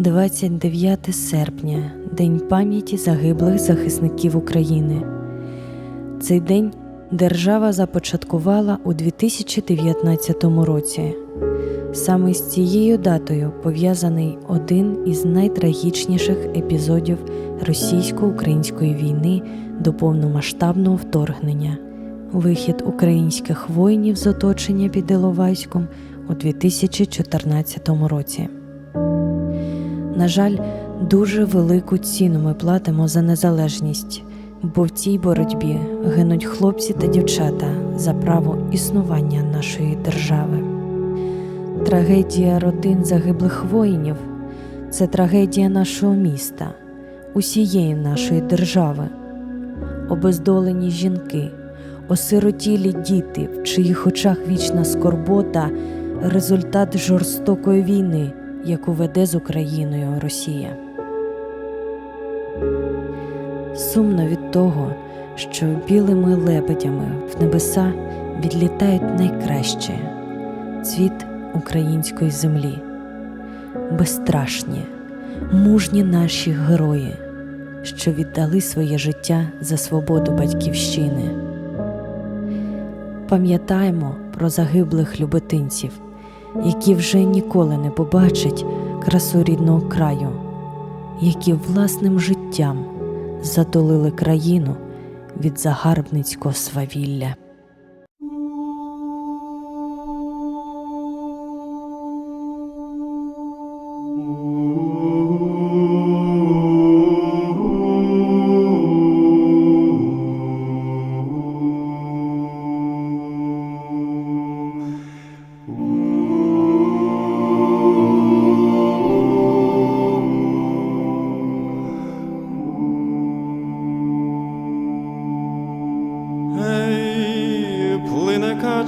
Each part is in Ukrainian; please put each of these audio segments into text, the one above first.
29 серпня День пам'яті загиблих захисників України. Цей день держава започаткувала у 2019 році. Саме з цією датою пов'язаний один із найтрагічніших епізодів російсько-української війни до повномасштабного вторгнення вихід українських воїнів з оточення під Іловайськом у 2014 році. На жаль, дуже велику ціну ми платимо за незалежність, бо в цій боротьбі гинуть хлопці та дівчата за право існування нашої держави. Трагедія родин загиблих воїнів це трагедія нашого міста, усієї нашої держави, обездолені жінки, осиротілі діти, в чиїх очах вічна скорбота, результат жорстокої війни, яку веде з Україною Росія. Сумно від того, що білими лебедями в небеса відлітають найкраще цвіт української землі, безстрашні, мужні наші герої, що віддали своє життя за свободу батьківщини. Пам'ятаємо про загиблих любитинців, які вже ніколи не побачать красу рідного краю, які власним життям затолили країну від загарбницького свавілля.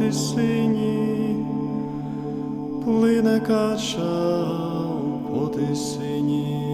По тисині, плине кача по тисині.